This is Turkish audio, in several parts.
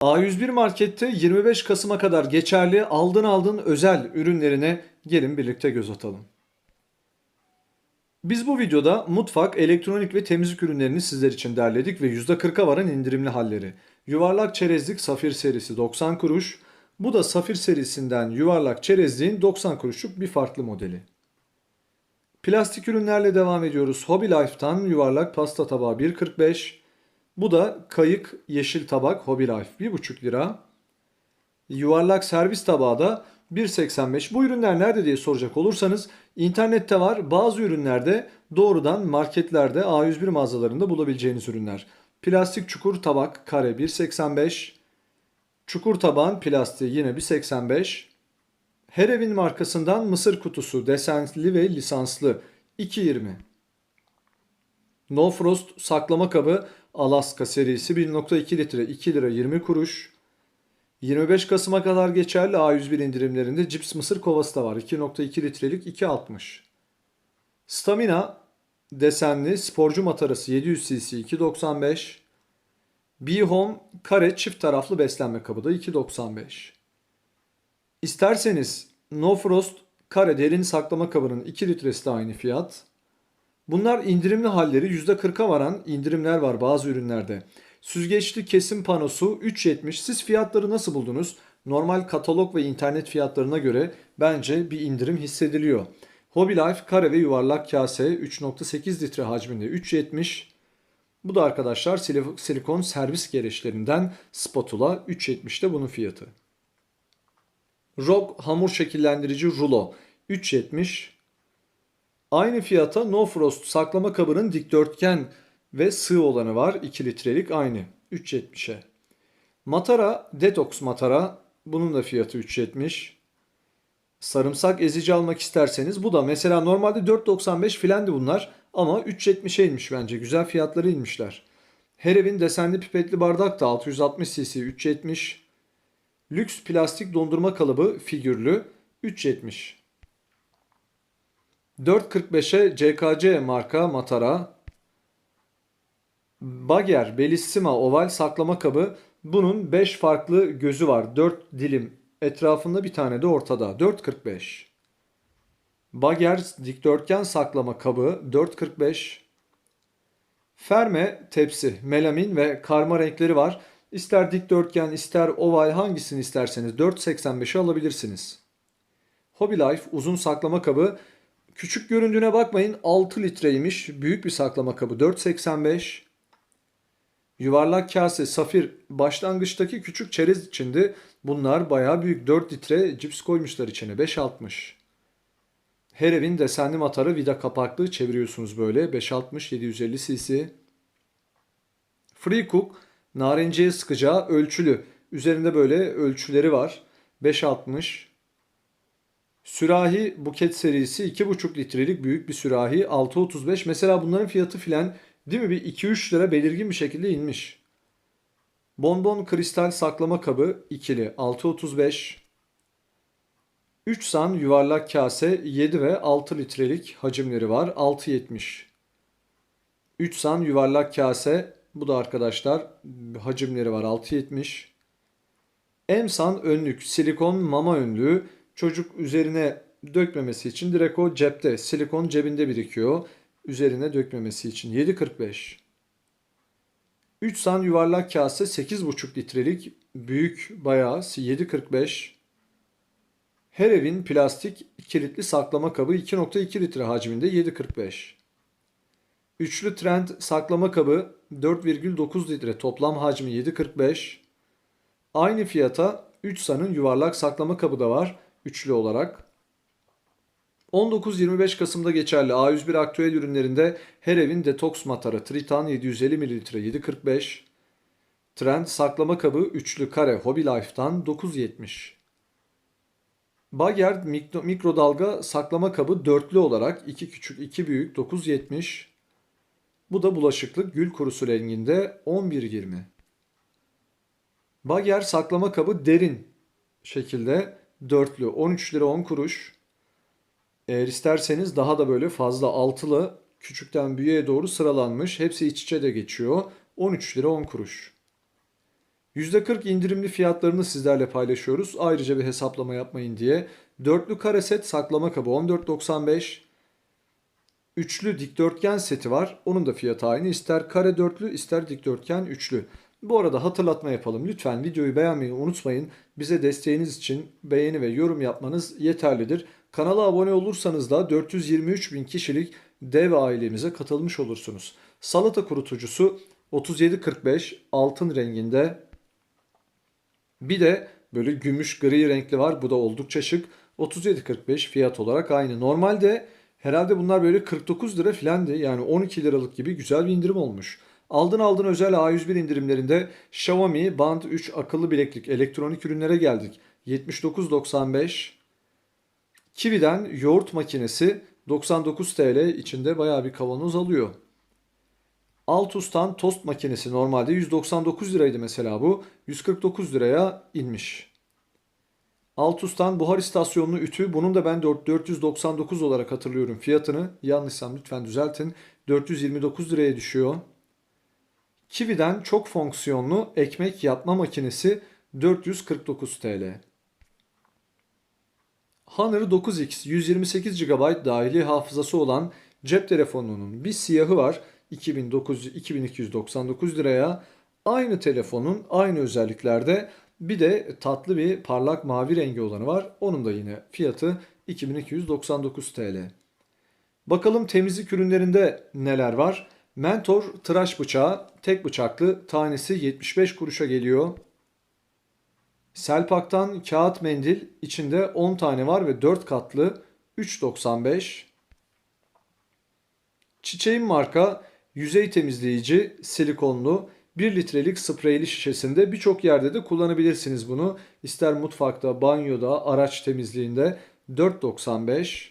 A101 Market'te 25 Kasım'a kadar geçerli aldın aldın özel ürünlerine gelin birlikte göz atalım. Biz bu videoda mutfak, elektronik ve temizlik ürünlerini sizler için derledik ve %40'a varan indirimli halleri. Yuvarlak çerezlik Safir serisi 90 kuruş. Bu da Safir serisinden yuvarlak çerezliğin 90 kuruşluk bir farklı modeli. Plastik ürünlerle devam ediyoruz. Hobby Life'tan yuvarlak pasta tabağı 1.45. Bu da kayık yeşil tabak Hobby Life 1.5 lira. Yuvarlak servis tabağı da 1.85. Bu ürünler nerede diye soracak olursanız internette var. Bazı ürünlerde doğrudan marketlerde A101 mağazalarında bulabileceğiniz ürünler. Plastik çukur tabak kare 1.85. Çukur tabağın plastiği yine 1.85. Her evin markasından mısır kutusu desenli ve lisanslı 2.20. No Frost saklama kabı Alaska serisi 1.2 litre 2 lira 20 kuruş. 25 Kasım'a kadar geçerli A101 indirimlerinde cips mısır kovası da var. 2.2 litrelik 2.60. Stamina desenli sporcu matarası 700 cc 2.95. B-Home kare çift taraflı beslenme kabı da 2.95. İsterseniz No Frost kare derin saklama kabının 2 litresi de aynı fiyat. Bunlar indirimli halleri %40'a varan indirimler var bazı ürünlerde. Süzgeçli kesim panosu 3.70. Siz fiyatları nasıl buldunuz? Normal katalog ve internet fiyatlarına göre bence bir indirim hissediliyor. Hobby Life kare ve yuvarlak kase 3.8 litre hacminde 3.70. Bu da arkadaşlar sili- silikon servis gereçlerinden spatula 3.70'te bunun fiyatı. ROG hamur şekillendirici rulo 3.70. Aynı fiyata No Frost saklama kabının dikdörtgen ve sığ olanı var. 2 litrelik aynı. 3.70'e. Matara Detox Matara. Bunun da fiyatı 3.70. Sarımsak ezici almak isterseniz bu da mesela normalde 4.95 filendi bunlar ama 3.70'e inmiş bence. Güzel fiyatları inmişler. Her evin desenli pipetli bardak da 660 cc 3.70. Lüks plastik dondurma kalıbı figürlü 3.70. 4.45'e CKC marka matara. Bagger Bellissima oval saklama kabı. Bunun 5 farklı gözü var. 4 dilim etrafında bir tane de ortada. 4.45. Bagger dikdörtgen saklama kabı 4.45. Ferme tepsi, melamin ve karma renkleri var. İster dikdörtgen ister oval hangisini isterseniz 4.85'e alabilirsiniz. Hobby Life uzun saklama kabı Küçük göründüğüne bakmayın 6 litreymiş. Büyük bir saklama kabı 4.85. Yuvarlak kase safir başlangıçtaki küçük çerez içinde bunlar bayağı büyük 4 litre cips koymuşlar içine 5.60. Her evin desenli matarı vida kapaklı çeviriyorsunuz böyle 5.60 750 cc. Free Cook narenciye sıkacağı ölçülü. Üzerinde böyle ölçüleri var. 5.60 Sürahi buket serisi 2,5 litrelik büyük bir sürahi 6.35. Mesela bunların fiyatı filan değil mi bir 2-3 lira belirgin bir şekilde inmiş. Bonbon kristal saklama kabı ikili 6.35. 3 san yuvarlak kase 7 ve 6 litrelik hacimleri var 6.70. 3 san yuvarlak kase bu da arkadaşlar hacimleri var 6.70. Emsan önlük silikon mama önlüğü çocuk üzerine dökmemesi için direkt o cepte silikon cebinde birikiyor. Üzerine dökmemesi için 7.45. 3 san yuvarlak kase 8,5 litrelik büyük bayağı 7.45. Her evin plastik kilitli saklama kabı 2.2 litre hacminde 7.45. Üçlü trend saklama kabı 4,9 litre toplam hacmi 7.45. Aynı fiyata 3 sanın yuvarlak saklama kabı da var üçlü olarak. 19-25 Kasım'da geçerli A101 aktüel ürünlerinde her evin detoks matarı Tritan 750 ml 7.45. Trend saklama kabı üçlü kare Hobby Life'dan 9.70. Bagger mikro, mikrodalga saklama kabı dörtlü olarak 2 küçük 2 büyük 9.70. Bu da bulaşıklık gül kurusu renginde 11.20. Bagger saklama kabı derin şekilde dörtlü 13 lira 10 kuruş. Eğer isterseniz daha da böyle fazla altılı küçükten büyüğe doğru sıralanmış. Hepsi iç içe de geçiyor. 13 lira 10 kuruş. %40 indirimli fiyatlarını sizlerle paylaşıyoruz. Ayrıca bir hesaplama yapmayın diye. Dörtlü kare set saklama kabı 14.95. Üçlü dikdörtgen seti var. Onun da fiyatı aynı. İster kare dörtlü ister dikdörtgen üçlü. Bu arada hatırlatma yapalım. Lütfen videoyu beğenmeyi unutmayın. Bize desteğiniz için beğeni ve yorum yapmanız yeterlidir. Kanala abone olursanız da 423 bin kişilik dev ailemize katılmış olursunuz. Salata kurutucusu 37.45 altın renginde. Bir de böyle gümüş gri renkli var. Bu da oldukça şık. 37.45 fiyat olarak aynı. Normalde herhalde bunlar böyle 49 lira filandı. Yani 12 liralık gibi güzel bir indirim olmuş. Aldın aldın özel A101 indirimlerinde Xiaomi Band 3 akıllı bileklik elektronik ürünlere geldik. 79.95 Kiwi'den yoğurt makinesi 99 TL içinde bayağı bir kavanoz alıyor. Altus'tan tost makinesi normalde 199 liraydı mesela bu. 149 liraya inmiş. Altus'tan buhar istasyonlu ütü. Bunun da ben 4- 499 olarak hatırlıyorum fiyatını. Yanlışsam lütfen düzeltin. 429 liraya düşüyor. Kiwi'den çok fonksiyonlu ekmek yapma makinesi 449 TL. Honor 9X 128 GB dahili hafızası olan cep telefonunun bir siyahı var. 2009 2299 liraya. Aynı telefonun aynı özelliklerde bir de tatlı bir parlak mavi rengi olanı var. Onun da yine fiyatı 2299 TL. Bakalım temizlik ürünlerinde neler var? Mentor tıraş bıçağı tek bıçaklı tanesi 75 kuruşa geliyor. Selpak'tan kağıt mendil içinde 10 tane var ve 4 katlı 3.95. Çiçeğin marka yüzey temizleyici silikonlu 1 litrelik spreyli şişesinde birçok yerde de kullanabilirsiniz bunu. İster mutfakta, banyoda, araç temizliğinde 4.95.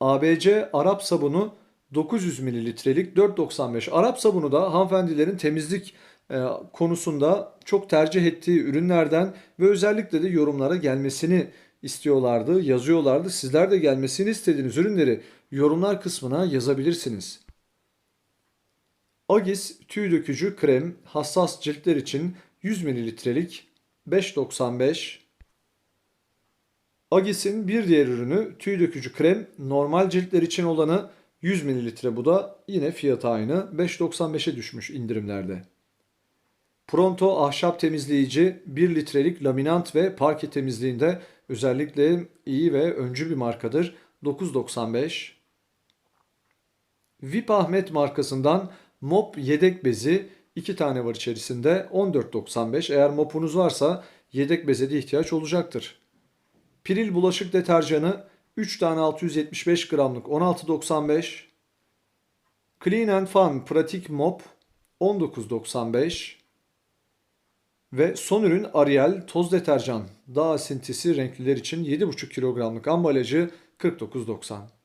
ABC Arap sabunu 900 mililitrelik 4.95. Arap sabunu da hanımefendilerin temizlik e, konusunda çok tercih ettiği ürünlerden ve özellikle de yorumlara gelmesini istiyorlardı, yazıyorlardı. Sizler de gelmesini istediğiniz ürünleri yorumlar kısmına yazabilirsiniz. Agis tüy dökücü krem hassas ciltler için 100 mililitrelik 5.95 Agis'in bir diğer ürünü tüy dökücü krem normal ciltler için olanı 100 mililitre bu da yine fiyatı aynı 5.95'e düşmüş indirimlerde. Pronto ahşap temizleyici 1 litrelik laminant ve parke temizliğinde özellikle iyi ve öncü bir markadır. 9.95 VIP Ahmet markasından mop yedek bezi 2 tane var içerisinde 14.95 eğer mopunuz varsa yedek beze de ihtiyaç olacaktır. Piril bulaşık deterjanı 3 tane 675 gramlık 16.95 Clean and Fun pratik mop 19.95 ve son ürün Ariel toz deterjan. Dağ esintisi renkliler için 7,5 kilogramlık ambalajı 49.90.